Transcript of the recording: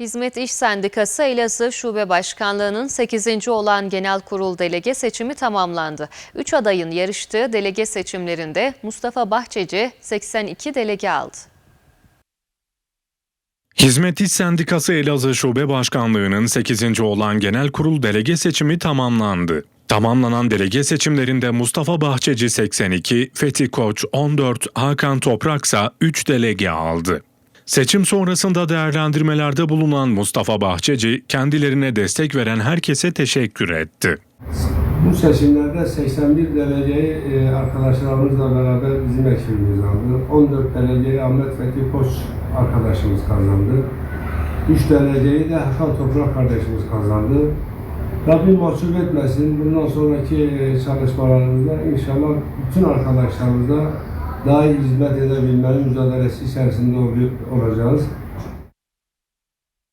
Hizmet İş Sendikası Elazığ Şube Başkanlığı'nın 8. olan Genel Kurul Delege seçimi tamamlandı. 3 adayın yarıştığı delege seçimlerinde Mustafa Bahçeci 82 delege aldı. Hizmet İş Sendikası Elazığ Şube Başkanlığı'nın 8. olan Genel Kurul Delege seçimi tamamlandı. Tamamlanan delege seçimlerinde Mustafa Bahçeci 82, Fethi Koç 14, Hakan Topraksa 3 delege aldı. Seçim sonrasında değerlendirmelerde bulunan Mustafa Bahçeci kendilerine destek veren herkese teşekkür etti. Bu seçimlerde 81 dereceyi e, arkadaşlarımızla beraber bizim ekibimiz aldı. 14 dereceyi Ahmet Fethi Koç arkadaşımız kazandı. 3 dereceyi de Hakan Toprak kardeşimiz kazandı. Rabbim mahcup etmesin. Bundan sonraki e, çalışmalarımızda inşallah bütün arkadaşlarımıza daha iyi hizmet edebilmenin mücadelesi içerisinde olacağız.